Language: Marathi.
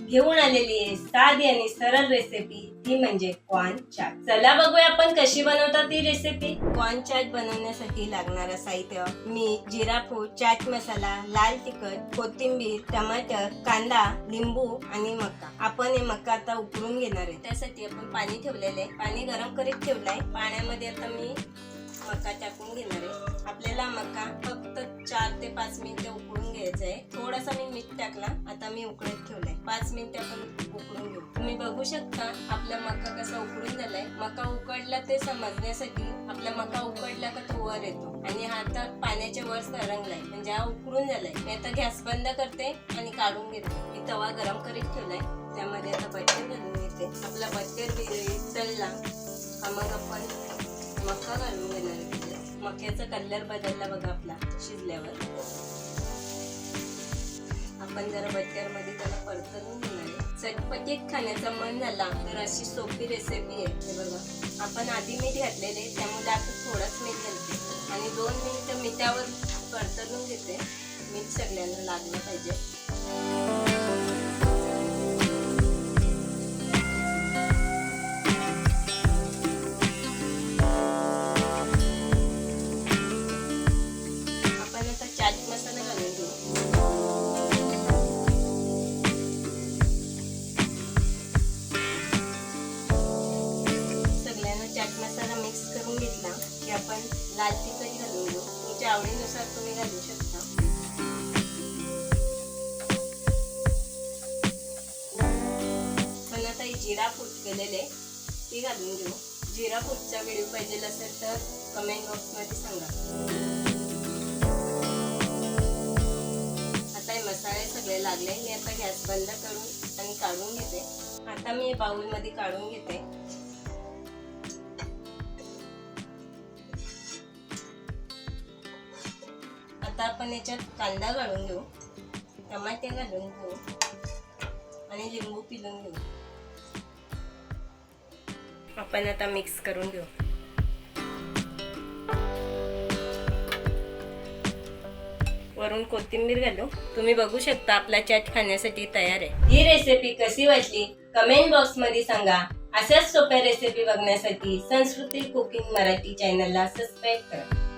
घेऊन आलेली आहे. साद आणि सरळ रेसिपी. ती म्हणजे कॉर्न चाट. चला बघूया आपण कशी बनवतात ती रेसिपी. कॉर्न चाट बनवण्यासाठी लागणारं साहित्य. मीठ जिरा चाट मसाला लाल तिखट कोथिंबीर टमाटर कांदा लिंबू आणि मका. आपण हे मका आता उकळून घेणार आहे. त्यासाठी आपण पाणी ठेवलेलं आहे. पाणी गरम करीत ठेवलंय. पाण्यामध्ये आता मी मका टाकून घेणार आहे. आपल्याला मका फक्त चार ते पाच मिनिटं उकळून घ्यायचं आहे. थोडासा मी मीठ टाकला. आता मी उकळत ठेवलाय. पाच मिनिटं आपण उकळून घेऊ. तुम्ही बघू शकता आपला मका कसा उकळून झालाय. मका उकडला ते समजण्यासाठी आपला मका उकडला का तो वर येतो. आणि हा आता पाण्याच्या वर तरंगलाय. म्हणजे हा उकळून झालाय. मी आता गॅस बंद करते आणि काढून घेते. मी तवा गरम करीत ठेवलाय. त्यामध्ये आता बटर घालून घेते. आपला बटर चढला हा मग आपण मका घालून घेणार मक्याचा कलर बदलला बघा आपला. शिजल्यावर. आपण जरा बटरमध्ये त्याला परतून घेणार चटपटीत खाण्याचा मन झाला तर अशी सोपी रेसिपी आहे. बघा आपण आधी मीठ घातलेले त्यामुळे आता थोडंच मीठ घालते. आणि दोन मिनिटं मिठावर परतून घेते. मीठ सगळ्यांना लागलं पाहिजे. मिक्स घेतला की आपण लाल तिखट घालून घेऊ. तुमच्या आवडीनुसार तुम्ही घालू शकता. पण आता ही जिरा फूट केलेले ती घालून घेऊ. जिरा फूटचा व्हिडिओ पाहिजे असेल तर कमेंट बॉक्समध्ये सांगा. आता हे मसाले सगळे लागले. मी आता गॅस बंद करून आणि काढून घेते. आता मी बाउलमध्ये काढून घेते. आता आपण याच्यात कांदा घालून घेऊ टमाटे घालून घेऊ आणि लिंबू पिलून घेऊ. आपण आता मिक्स करून घेऊ. वरून कोथिंबीर घालू. तुम्ही बघू शकता आपला चॅट खाण्यासाठी तयार आहे. ही रेसिपी कशी वाटली? कमेंट बॉक्समध्ये सांगा. अशाच सोप्या रेसिपी बघण्यासाठी संस्कृती कुकिंग मराठी चॅनलला सबस्क्राईब करा.